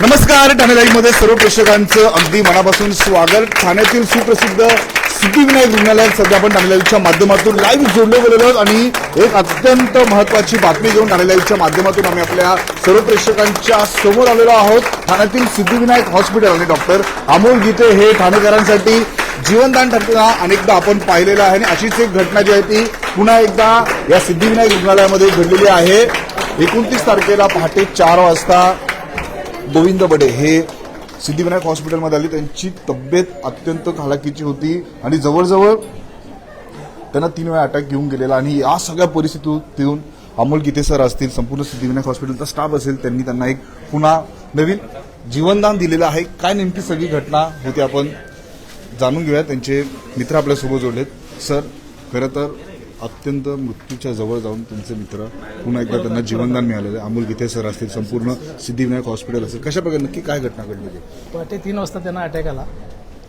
नमस्कार ठाणे लाईव्हमध्ये सर्व प्रेक्षकांचं अगदी मनापासून स्वागत. ठाण्यातील सुप्रसिद्ध सिद्धिविनायक रुग्णालयात सध्या आपण ठाणे लाईव्हच्या माध्यमातून लाईव्ह जोडले गेलेलो आहोत आणि एक अत्यंत महत्वाची बातमी घेऊन ठाणे लाईव्हच्या माध्यमातून आम्ही आपल्या सर्व प्रेक्षकांच्या समोर आलेलो आहोत. ठाण्यातील सिद्धिविनायक हॉस्पिटल आणि डॉक्टर अमोल गीते हे ठाणेकरांसाठी जीवनदान ठरताना अनेकदा आपण पाहिलेलं आहे आणि अशीच एक घटना जी आहे ती पुन्हा एकदा या सिद्धिविनायक रुग्णालयामध्ये घडलेली आहे. एकोणतीस तारखेला पहाटे चार वाजता गोविंद बडे हे सिद्धिविनायक हॉस्पिटलमध्ये आले. त्यांची तब्येत अत्यंत खालाकीची होती आणि जवळजवळ त्यांना तीन वेळा अटॅक घेऊन गेलेला आणि या सगळ्या परिस्थितीतून अमोल गीते सर असतील संपूर्ण सिद्धिविनायक हॉस्पिटलचा स्टाफ असेल त्यांनी त्यांना एक पुन्हा नवीन जीवनदान दिलेलं आहे. काय नेमकी सगळी घटना होती आपण जाणून घेऊया त्यांचे मित्र आपल्यासोबत जोडलेत. सर खरं तर अत्यंत मृत्यूच्या जवळ जाऊन तुमचे मित्र पुन्हा एकदा त्यांना जीवनदान मिळालेलं आहे. अमोल गीते सर असतील संपूर्ण सिद्धिविनायक हॉस्पिटल असेल. कशा प्रकारे नक्की काय घटना घडली होती? पहाटे तीन वाजता त्यांना अटॅक आला.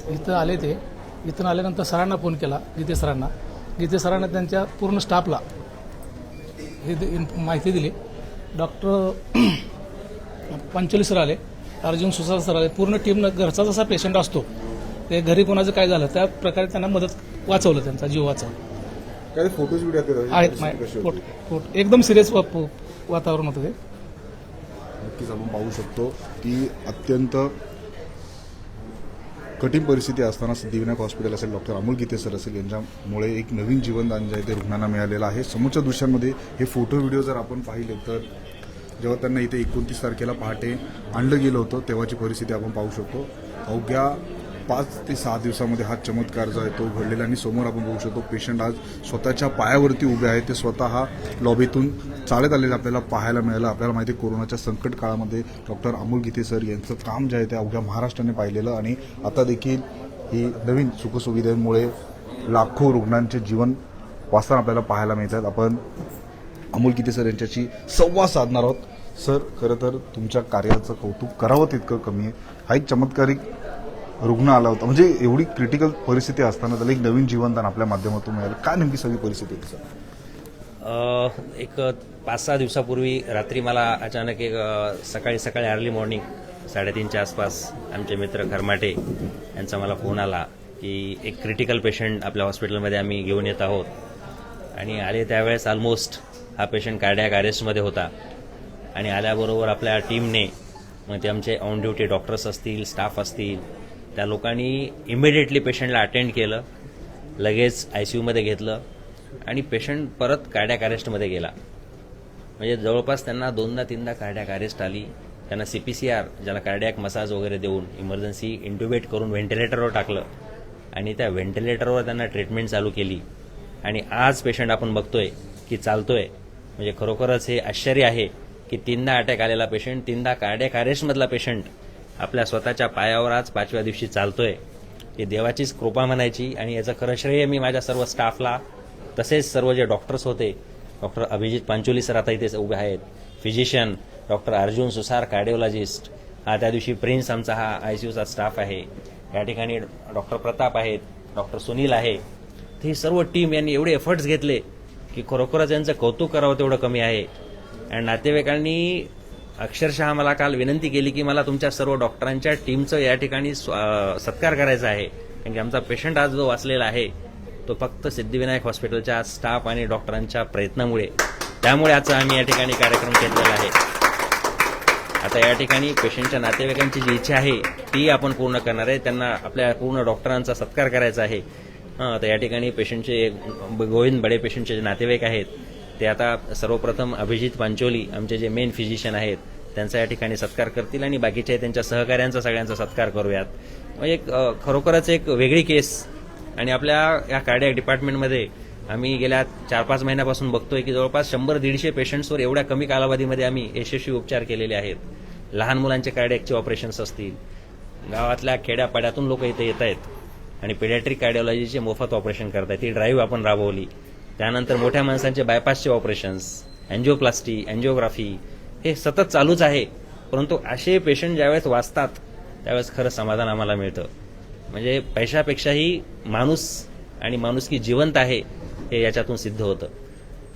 इथं आले ते. इथून आल्यानंतर सरांना फोन केला गीते सरांना. गीते सरांना त्यांच्या पूर्ण स्टाफला हे इन- माहिती दिली. डॉक्टर पंचोली सर आले अर्जुन सुसार सर आले. पूर्ण टीमनं घरचा जसा पेशंट असतो ते घरी कोणाचं काय झालं त्या प्रकारे त्यांना मदत वाचवलं त्यांचा जीव वाचवला. काय फोटोज व्हिडिओ आहेत एकदम सिरियस वातावरण होतं ते. नक्कीच आपण पाहू शकतो की अत्यंत कठीण परिस्थिती असताना सिद्धिविनायक हॉस्पिटल असेल डॉक्टर अमोल गीते सर असेल यांच्यामुळे एक नवीन जीवनदान जे आहे ते रुग्णांना मिळालेलं आहे. समोरच्या दृश्यांमध्ये हे फोटो व्हिडिओ जर आपण पाहिले तर जेव्हा त्यांना इथे एकोणतीस तारखेला पहाटे आणलं गेलं होतं तेव्हाची परिस्थिती आपण पाहू शकतो. अवघ्या पाच ते सहा दिवसामध्ये हा चमत्कार जो आहे तो घडलेला आणि समोर आपण बघू शकतो पेशंट आज स्वतःच्या पायावरती उभे आहेत. ते स्वतः हा लॉबीतून चालत आलेलं आपल्याला पाहायला मिळालं. आपल्याला माहिती आहे कोरोनाच्या संकट काळामध्ये डॉक्टर अमोल गीते सर यांचं काम जे आहे ते अवघ्या महाराष्ट्राने पाहिलेलं. आणि आता देखील ही नवीन सुखसुविधांमुळे लाखो रुग्णांचे जीवन वाचताना आपल्याला पाहायला मिळतात. आपण अमोल गीते सर यांच्याशी संवाद साधणार आहोत. सर खरं तर तुमच्या कार्याचं कौतुक करावं तितकं कमी आहे. हा एक चमत्कारिक रुग्ण आला होता. म्हणजे एवढी क्रिटिकल परिस्थिती असताना त्याला एक नवीन जीवनदान आपल्या माध्यमातून मिळालं. काय नेमकी सगळी परिस्थिती होती सर एक पाच सहा दिवसापूर्वी रात्री मला अचानक एक सकाळी सकाळी अर्ली मॉर्निंग साडेतीनच्या आसपास आमचे मित्र खरमाटे यांचा मला फोन आला की एक क्रिटिकल पेशंट आपल्या हॉस्पिटलमध्ये आम्ही घेऊन येत आहोत. आणि आले त्यावेळेस ऑलमोस्ट हा पेशंट कार्डॅक अरेस्टमध्ये होता. आणि आल्याबरोबर आपल्या टीमने मग ते आमचे ऑन ड्युटी डॉक्टर्स असतील स्टाफ असतील त्या लोकांनी इमिडिएटली पेशंटला अटेंड केलं लगेच आय सी यूमध्ये घेतलं आणि पेशंट परत कार्डॅक अरेस्टमध्ये गेला. म्हणजे जवळपास त्यांना दोनदा तीनदा कार्डॅक अरेस्ट आली. त्यांना सी पी सी आर ज्याला कार्डॅक मसाज वगैरे देऊन इमर्जन्सी इंट्युबेट करून व्हेंटिलेटरवर टाकलं आणि त्या व्हेंटिलेटरवर त्यांना ट्रीटमेंट चालू केली. आणि आज पेशंट आपण बघतोय की चालतोय. म्हणजे खरोखरच हे आश्चर्य आहे की तीनदा अटॅक आलेला पेशंट तीनदा कार्ड्याक अरेस्टमधला पेशंट आपल्या स्वतःच्या पायावर आज पाचव्या दिवशी चालतोय. हे देवाचीच कृपा म्हणायची आणि याचं खरं श्रेय मी माझ्या सर्व स्टाफला तसेच सर्व जे डॉक्टर्स होते डॉक्टर अभिजित पांचोली सर आता इथे उभे आहेत फिजिशियन डॉक्टर अर्जुन सुसार कार्डिओलॉजिस्ट हा त्या दिवशी प्रिन्स आमचा हा आय सी यूचा स्टाफ आहे. या ठिकाणी डॉक्टर प्रताप आहेत डॉक्टर सुनील आहे. ही सर्व टीम यांनी एवढे एफर्ट्स घेतले की खरोखरच यांचं कौतुक करावं तेवढं कमी आहे. आणि नातेवाईकांनी अक्षरशः मला काल विनंती केली की मला तुमच्या सर्व डॉक्टरांच्या टीमचं या ठिकाणी सत्कार करायचा आहे. कारण की आमचा पेशंट आज जो वाचलेला आहे तो फक्त सिद्धिविनायक हॉस्पिटलच्या स्टाफ आणि डॉक्टरांच्या प्रयत्नामुळे. त्यामुळे आजचा आम्ही या ठिकाणी कार्यक्रम घेतलेला आहे. आता या ठिकाणी पेशंटच्या नातेवाईकांची जी इच्छा आहे ती आपण पूर्ण करणार आहे. त्यांना आपल्या पूर्ण डॉक्टरांचा सत्कार करायचा आहे. हां तर या ठिकाणी पेशंटचे गोविंद बडे पेशंटचे जे नातेवाईक आहेत ते आता सर्वप्रथम अभिजित पांचोली आमचे जे मेन फिजिशियन आहेत त्यांचा या ठिकाणी सत्कार करतील आणि बाकीच्या त्यांच्या सहकाऱ्यांचा सगळ्यांचा सत्कार करूयात. एक खरोखरच एक वेगळी केस आणि आपल्या या कार्डियाक डिपार्टमेंटमध्ये आम्ही गेल्या चार पाच महिन्यापासून बघतोय की जवळपास शंभर दीडशे पेशंट्सवर एवढ्या कमी कालावधीमध्ये आम्ही यशस्वी उपचार केलेले आहेत. लहान मुलांचे कार्डियाकचे ऑपरेशन्स असतील. गावातल्या खेड्यापाड्यातून लोक इथे येत आहेत आणि पेडॅट्रिक कार्डिओलॉजीचे मोफत ऑपरेशन करतायत. ती ड्राईव्ह आपण राबवली. त्यानंतर मोठ्या माणसांचे बायपासचे ऑपरेशन्स अँजिओप्लास्टी अँजिओग्राफी हे सतत चालूच आहे. परंतु असे पेशंट ज्यावेळेस वाचतात त्यावेळेस खरं समाधान आम्हाला मिळतं. म्हणजे पैशापेक्षाही माणूस आणि माणुसकी जिवंत आहे हे याच्यातून सिद्ध होतं.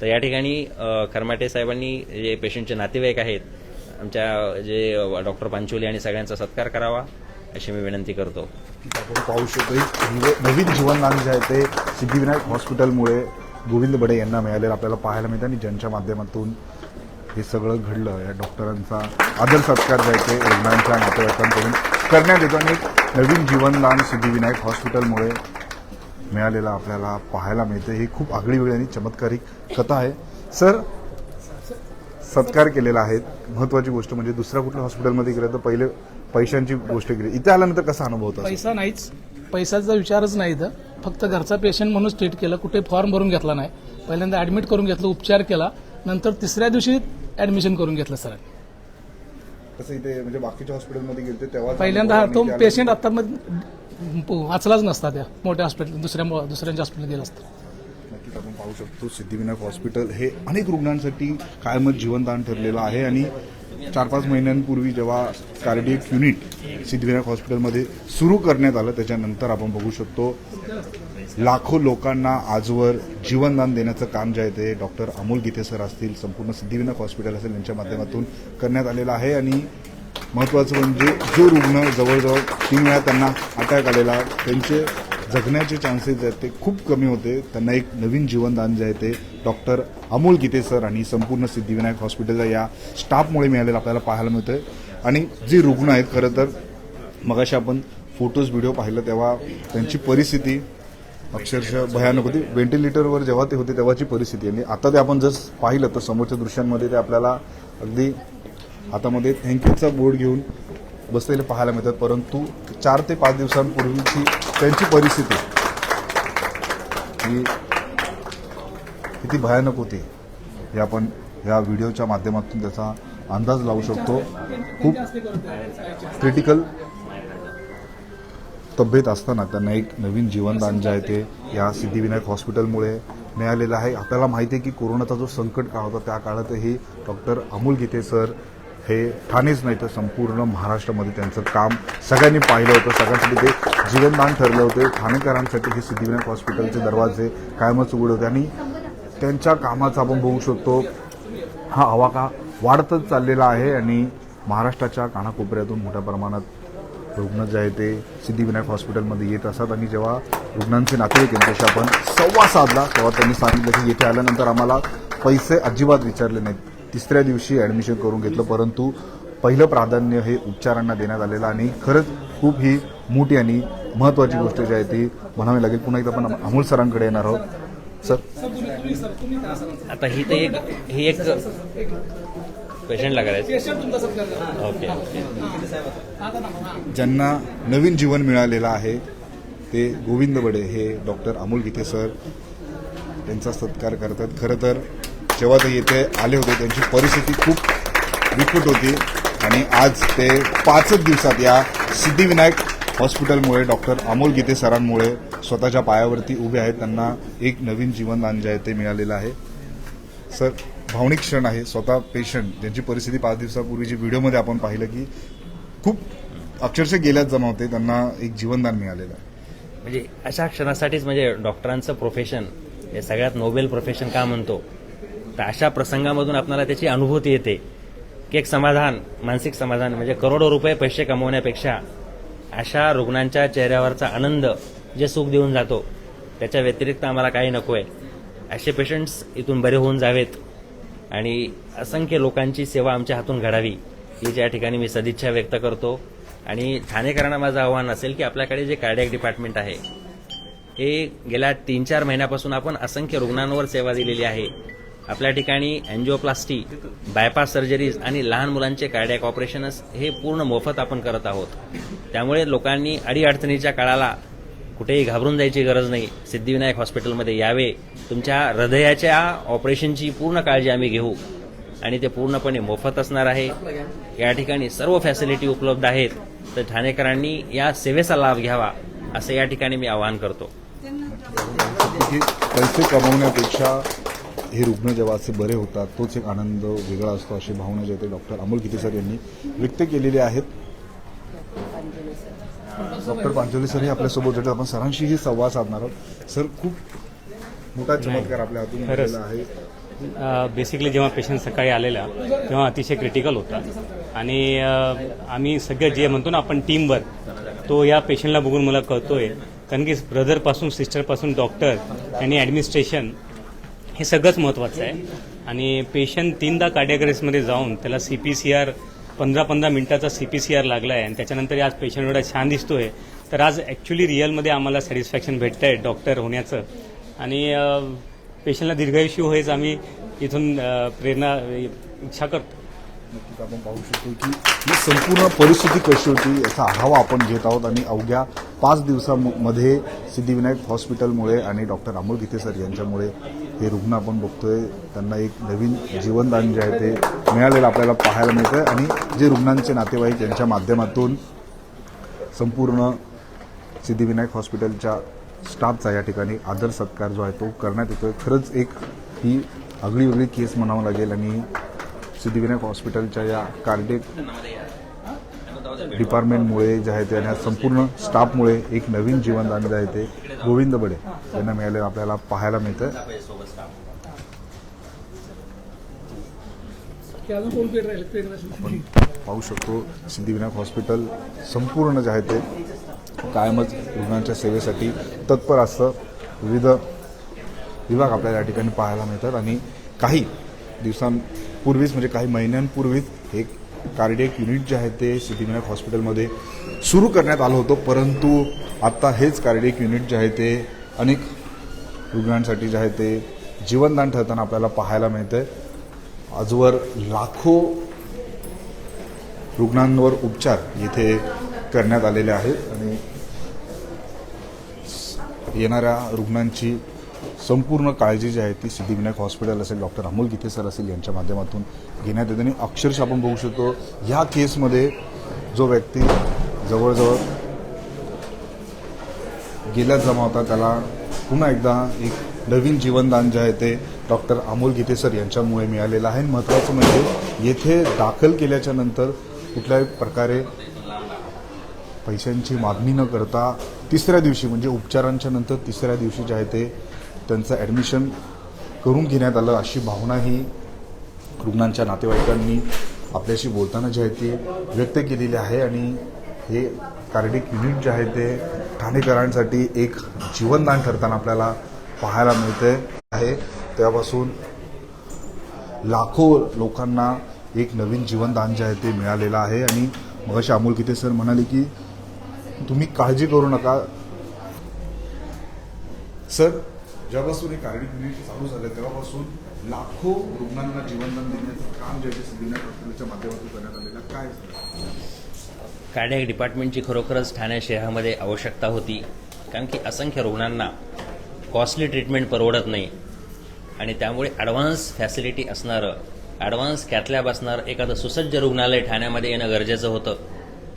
तर या ठिकाणी खरमाटे साहेबांनी जे पेशंटचे नातेवाईक आहेत आमच्या जे डॉक्टर पांचोली आणि सगळ्यांचा सत्कार करावा अशी मी विनंती करतो. आपण पाहू शकतो म्हणजे नवीन जीवनदान जे आहे ते सिद्धिविनायक हॉस्पिटलमुळे गोविंद बडे यांना मिळालेलं आपल्याला पाहायला मिळतं आणि ज्यांच्या माध्यमातून हे सगळं घडलं या डॉक्टरांचा आदर सत्कार जे आहे रुग्णांच्या नातेवाईकांकडून करण्यात येतो आणि एक नवीन जीवनदान सिद्धिविनायक हॉस्पिटलमुळे मिळालेलं आपल्याला पाहायला मिळतं. ही खूप आगळी वेगळी आणि चमत्कारिक कथा आहे. सर सत्कार केलेला आहे. महत्वाची गोष्ट म्हणजे दुसऱ्या कुठल्या हॉस्पिटलमध्ये गेलं तर पहिले पैशांची गोष्ट केली. इथे आल्यानंतर कसा अनुभव होता? पैसा नाहीच. पैशाचा विचारच नाही इथं. फक्त घरचा पेशंट म्हणूनच ट्रीट केलं. कुठे फॉर्म भरून घेतला नाही. पहिल्यांदा ऍडमिट करून घेतलं उपचार केला. नंतर तिसऱ्या दिवशी ऍडमिशन करून घेतलं सरांनी कसं इथे म्हणजे बाकीच्या हॉस्पिटलमध्ये गेले तेव्हा पहिल्यांदा हा तो पेशंट आता वाचलाच नसता त्या. मोठ्या हॉस्पिटल दुसऱ्या दुसऱ्यांच्या हॉस्पिटल गेला असता. नक्कीच आपण पाहू शकतो सिद्धिविनायक हॉस्पिटल हे अनेक रुग्णांसाठी कायमच जीवनदान ठरलेलं आहे आणि चार पाच महिन्यांपूर्वी जेव्हा कार्डियक युनिट सिद्धिविनायक हॉस्पिटलमध्ये सुरू करण्यात आलं त्याच्यानंतर आपण बघू शकतो लाखो लोकांना आजवर जीवनदान देण्याचं काम जे आहे ते डॉक्टर अमोल गीते सर असतील संपूर्ण सिद्धिविनायक हॉस्पिटल असेल यांच्या माध्यमातून करण्यात आलेलं आहे. आणि महत्त्वाचं म्हणजे जो रुग्ण जवळजवळ तीन वेळा त्यांना अटॅक आलेला त्यांचे जगण्याचे चान्सेस जे आहेत ते खूप कमी होते. त्यांना एक नवीन जीवनदान जे आहे ते डॉक्टर अमोल गीते सर आणि संपूर्ण सिद्धिविनायक हॉस्पिटलचा या स्टाफमुळे मिळालेलं आपल्याला पाहायला मिळतंय. आणि जे रुग्ण आहेत खरं तर मगाशी आपण फोटोज व्हिडिओ पाहिलं तेव्हा त्यांची परिस्थिती अक्षरशः भयानक होती. व्हेंटिलेटरवर जेव्हा ते होते तेव्हाची परिस्थिती. आणि आता ते आपण जर पाहिलं तर समोरच्या दृश्यांमध्ये ते आपल्याला अगदी हातामध्ये थँक्यूचा बोर्ड घेऊन बसलेले पाहायला मिळतात. परंतु चार ते पाच दिवसांपूर्वीची त्यांची परिस्थिती ही किती भयानक होते हे आपण या व्हिडिओच्या माध्यमातून त्याचा अंदाज लावू शकतो. खूप क्रिटिकल तब्येत असताना त्यांना एक नवीन जीवनदान जे आहे ते या सिद्धिविनायक हॉस्पिटलमुळे मिळालेलं आहे. आपल्याला माहिती आहे की कोरोनाचा जो संकट काळ होता त्या काळातही डॉक्टर अमोल गीते सर हे ठाणेच नाही तर संपूर्ण महाराष्ट्रामध्ये त्यांचं काम सगळ्यांनी पाहिलं होतं. सगळ्यांसाठी ते जीवनदान ठरलं होतं. ठाणेकरांसाठी हे सिद्धिविनायक हॉस्पिटलचे दरवाजे कायमच उघडे होते. आणि त्यांच्या कामाचा आपण बघू शकतो. हा आवाका वाढतच चाललेला आहे आणि महाराष्ट्राच्या कानाकोपऱ्यातून मोठ्या प्रमाणात रुग्ण जे आहे ते सिद्धिविनायक हॉस्पिटलमध्ये येत असतात आणि जेव्हा रुग्णांचे नातेवाईक यांच्याशी आपण संवाद साधला तेव्हा त्यांनी सांगितलं की येथे आल्यानंतर आम्हाला पैसे अजिबात विचारले नाहीत. तिसऱ्या दिवशी ॲडमिशन करून घेतलं परंतु पहिलं प्राधान्य हे उपचारांना देण्यात आलेलं आणि खरंच खूप ही मोठी आणि महत्त्वाची गोष्ट जी आहे ती म्हणावी लागेल. पुन्हा एकदा आपण अमोल सरांकडे येणार आहोत. सर. आता ही तर एक ही एक पेशंटला करायचं ओके ज्यांना नवीन जीवन मिळालेलं आहे ते गोविंद बडे हे डॉक्टर अमोल गीते सर त्यांचा सत्कार करतात. खरं तर जेव्हा ते येथे आले होते त्यांची परिस्थिती खूप विकट होती आणि आज ते पाचच दिवसात या सिद्धिविनायक हॉस्पिटलमुळे डॉक्टर अमोल गीते सरांमुळे स्वतःच्या पायावरती उभे आहेत. त्यांना एक नवीन जीवनदान जे आहे ते मिळालेलं आहे. सर भावनिक क्षण आहे. स्वतः पेशंट ज्यांची परिस्थिती पाच दिवसापूर्वीची व्हिडिओमध्ये आपण पाहिलं की खूप अक्षरशः गेल्यात जमा होते. त्यांना एक जीवनदान मिळालेलं आहे. म्हणजे अशा क्षणासाठीच म्हणजे डॉक्टरांचं प्रोफेशन हे सगळ्यात नोबेल प्रोफेशन का म्हणतो? तर अशा प्रसंगामधून आपल्याला त्याची अनुभूती येते की एक समाधान मानसिक समाधान म्हणजे करोडो रुपये पैसे कमवण्यापेक्षा अशा रुग्णांच्या चेहऱ्यावरचा आनंद जे सुख देऊन जातो त्याच्या व्यतिरिक्त आम्हाला काही नको आहे असे पेशंट्स इथून बरे होऊन जावेत. आणि असंख्य लोकांची सेवा आमच्या हातून घडावी ही ज्या ठिकाणी मी सदिच्छा व्यक्त करतो. आणि ठाणेकरांना माझं आव्हान असेल की आपल्याकडे जे कार्डियक डिपार्टमेंट आहे हे गेल्या तीन चार महिन्यापासून आपण असंख्य रुग्णांवर सेवा दिलेली आहे. आपल्या ठिकाणी अँजिओप्लास्टी बायपास सर्जरीज आणि लहान मुलांचे कार्डियक ऑपरेशनस हे पूर्ण मोफत आपण करत आहोत. त्यामुळे लोकांनी अडीअडचणीच्या काळाला कुठेही घाबरून जायची गरज नाही. सिद्धिविनायक हॉस्पिटलमध्ये यावे. तुमच्या हृदयाच्या ऑपरेशनची पूर्ण काळजी आम्ही घेऊ. आणि ते पूर्णपणे मोफत असणार आहे. या ठिकाणी सर्व फॅसिलिटी उपलब्ध आहेत. तर ठाणेकरांनी या सेवेचा लाभ घ्यावा असं या ठिकाणी मी आवाहन करतो. पैसे कमवण्यापेक्षा हे रुग्ण जेव्हा असे बरे होतात तोच एक आनंद वेगळा असतो अशी भावना जे ते डॉक्टर अमोल गीते सर यांनी व्यक्त केलेली आहेत. डॉक्टर पांचोली सर हे आपल्यासोबत होते. आपण सरांशीही संवाद साधणार आहोत. सर खूप मोठा चमत्कार आपल्या हातून आहे. बेसिकली जेव्हा पेशंट सकाळी आलेला तेव्हा अतिशय क्रिटिकल होता. आणि आम्ही सगळं जे म्हणतो ना आपण टीमवर्क तो या पेशंटला बघून मला कळतोय. कारण की ब्रदरपासून सिस्टरपासून डॉक्टर आणि ॲडमिनिस्ट्रेशन हे सगळंच महत्त्वाचं आहे. आणि पेशंट तीनदा कार्डियाग्रेसमध्ये जाऊन त्याला सी पी सी आर पंधरा पंधरा मिनिटाचा सी पी सी आर लागला आहे आणि त्याच्यानंतर आज पेशंट एवढा छान दिसतोय. तर आज ॲक्च्युली रिअलमध्ये आम्हाला सॅटिस्फॅक्शन भेटतं आहे डॉक्टर होण्याचं. आणि पेशंटला दीर्घायुष्य होईच आम्ही इथून प्रेरणा इच्छा करतो. नक्कीच आपण पाहू शकतो की ही संपूर्ण परिस्थिती कशी होती याचा आढावा आपण घेत आहोत. आणि अवघ्या पाच दिवसामध्ये सिद्धिविनायक हॉस्पिटलमुळे आणि डॉक्टर अमोल गीते सर यांच्यामुळे हे रुग्ण आपण बघतोय त्यांना एक नवीन जीवनदान जे आहे ते मिळालेलं आपल्याला पाहायला मिळतं आणि जे रुग्णांचे नातेवाईक यांच्या माध्यमातून संपूर्ण सिद्धिविनायक हॉस्पिटलच्या स्टाफचा या ठिकाणी आदर सत्कार जो आहे तो करण्यात येतोय. खरंच एक ही आगळी वेगळी केस म्हणावं लागेल आणि सिद्धिविनायक हॉस्पिटलच्या या कार्डेक डिपार्टमेंटमुळे जे आहे ते आणि संपूर्ण स्टाफमुळे एक नवीन जीवनदान जे आहे ते गोविंद बडे यांना मिळालेलं आपल्याला पाहायला मिळतं आपण पाहू शकतो सिद्धिविनायक हॉस्पिटल संपूर्ण जे आहे ते कायमच रुग्णांच्या सेवेसाठी तत्पर असतं. विविध विभाग आपल्याला या ठिकाणी पाहायला मिळतात आणि काही दिवसांपूर्वीच म्हणजे काही महिन्यांपूर्वीच हे कार्डियक युनिट जे आहे ते सिद्धिविनायक हॉस्पिटलमध्ये सुरू करण्यात आलं होतं. परंतु आत्ता हेच कार्डियक युनिट जे आहे ते अनेक रुग्णांसाठी जे आहे ते जीवनदान ठरताना आपल्याला पाहायला मिळतं आहे आजवर लाखो रुग्णांवर उपचार येथे करण्यात आलेले आहेत आणि येणाऱ्या रुग्णांची संपूर्ण काळजी जी आहे ती सिद्धिविनायक हॉस्पिटल असेल डॉक्टर अमोल गीते सर असेल यांच्या माध्यमातून घेण्यात येते आणि अक्षरशः आपण बघू शकतो ह्या केसमध्ये जो व्यक्ती जवळजवळ गेल्यात जमा होता त्याला पुन्हा एकदा एक नवीन जीवनदान जे आहे ते डॉक्टर अमोल गीते सर यांच्यामुळे मिळालेला आहे. आणि महत्त्वाचं म्हणजे येथे दाखल केल्याच्यानंतर कुठल्याही प्रकारे पैशांची मागणी न करता तिसऱ्या दिवशी म्हणजे उपचारांच्या नंतर तिसऱ्या दिवशी जे आहे ते त्यांचं ॲडमिशन करून घेण्यात आलं अशी भावना ही रुग्णांच्या नातेवाईकांनी आपल्याशी बोलताना जे आहे ते व्यक्त केलेली आहे. आणि हे कार्डिक युनिट जे आहे ते ठाणेकरांसाठी एक जीवनदान ठरताना आपल्याला पाहायला मिळते आहे. तेव्हापासून लाखो लोकांना एक नवीन जीवनदान जे आहे ते मिळालेलं आहे. आणि मगाशी अमोल किते सर म्हणाले की तुम्ही काळजी करू नका. सर जेव्हापासून हे कार्डिक युनिट चालू झालं तेव्हापासून लाखो रुग्णांना जीवनदान देण्याचं काम जे आहे ते हॉस्पिटलच्या माध्यमातून करण्यात आलेलं काय सर? कार्डियक डिपार्टमेंटची खरोखरच ठाणे शहरामध्ये आवश्यकता होती कारण की असंख्य रुग्णांना कॉस्टली ट्रीटमेंट परवडत नाही. आणि त्यामुळे ॲडव्हान्स फॅसिलिटी असणारं ॲडव्हान्स कॅथलॅब असणारं एखादं सुसज्ज रुग्णालय ठाण्यामध्ये येणं गरजेचं होतं.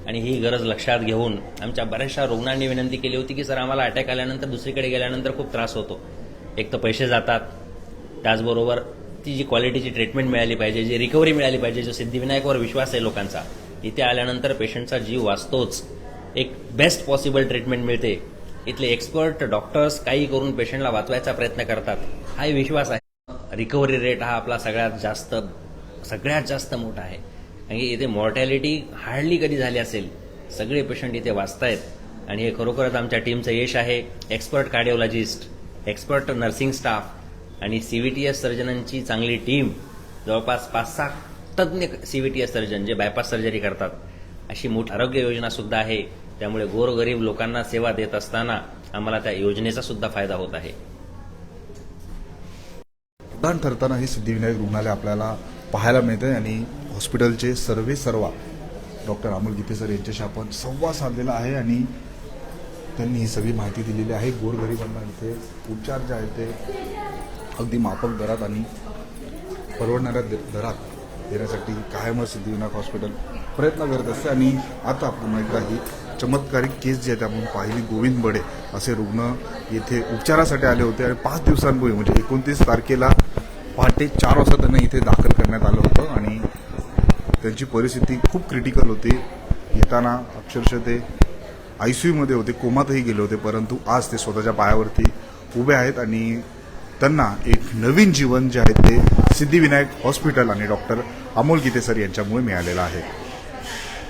आणि ही गरज लक्षात घेऊन आमच्या बऱ्याचशा रुग्णांनी विनंती केली होती की सर आम्हाला अटॅक आल्यानंतर दुसरीकडे गेल्यानंतर खूप त्रास होतो. एक तर पैसे जातात. त्याचबरोबर ती जी क्वालिटीची ट्रीटमेंट मिळाली पाहिजे जी रिकव्हरी मिळाली पाहिजे जो सिद्धिविनायकवर विश्वास आहे लोकांचा इथे आल्यानंतर पेशंटचा जीव वाचतोच. एक बेस्ट पॉसिबल ट्रीटमेंट मिळते. इथले एक्सपर्ट डॉक्टर्स काही करून पेशंटला वाचवायचा प्रयत्न करतात. हाही विश्वास आहे. रिकव्हरी रेट हा आपला सगळ्यात जास्त सगळ्यात जास्त मोठा आहे. कारण की इथे मॉर्टॅलिटी हार्डली कधी झाली असेल. सगळे पेशंट इथे वाचतायत. आणि हे खरोखरच आमच्या टीमचं यश आहे. Expert cardiologist expert nursing staff आणि सी व्ही टी एस सर्जनांची चांगली टीम जवळपास पाच सहा तज्ज्ञ C V T S surgeon जे बायपास सर्जरी करतात. अशी मोठी आरोग्य योजना सुद्धा आहे. त्यामुळे गोरगरीब लोकांना सेवा देत असताना आम्हाला त्या योजनेचा सुद्धा फायदा होत आहे. उदाहरण ठरताना हे सिद्धिविनायक रुग्णालय आपल्याला पाहायला मिळते आणि हॉस्पिटलचे सर्वे सर्वा डॉक्टर अमोल गीते सर यांच्याशी आपण संवाद साधलेला आहे आणि त्यांनी ही सगळी माहिती दिलेली आहे. गोरगरिबांना इथे उपचार जे आहेत ते अगदी माफक दरात आणि परवडणाऱ्या द- दरात देण्यासाठी कायमच सिद्धिविनायक हॉस्पिटल प्रयत्न करत असते. आणि आता पुन्हा एकदा ही चमत्कारिक केस जी आहे ती आपण पाहिली गोविंद बडे असे रुग्ण येथे उपचारासाठी आले होते आणि पाच दिवसांपूर्वी म्हणजे एकोणतीस तारखेला पहाटे चार वाजता त्यांना इथे दाखल करण्यात आलं होतं आणि त्यांची परिस्थिती खूप क्रिटिकल होती. येताना अक्षरशः ते आय सी यूमध्ये होते कोमातही गेले होते परंतु आज ते स्वतःच्या पायावरती उभे आहेत आणि त्यांना एक नवीन जीवन जे आहे ते सिद्धिविनायक हॉस्पिटल आणि डॉक्टर अमोल गीते सर यांच्यामुळे मिळालेलं आहे.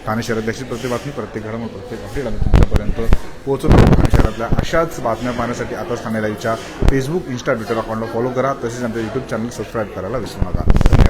ठाणे शहरात अशी प्रत्येक बातमी प्रत्येक घडामोड प्रत्येक अपडेट आम्ही तुमच्यापर्यंत पोहोचवतो. ठाणे शहरातल्या अशाच बातम्या पाहण्यासाठी आताच ठाणे लाईव्हच्या फेसबुक इन्स्टा ट्विटर अकाउंटला फॉलो करा. तसेच आमच्या यूट्यूब चॅनल सबस्क्राईब करायला विसरू नका. धन्यवाद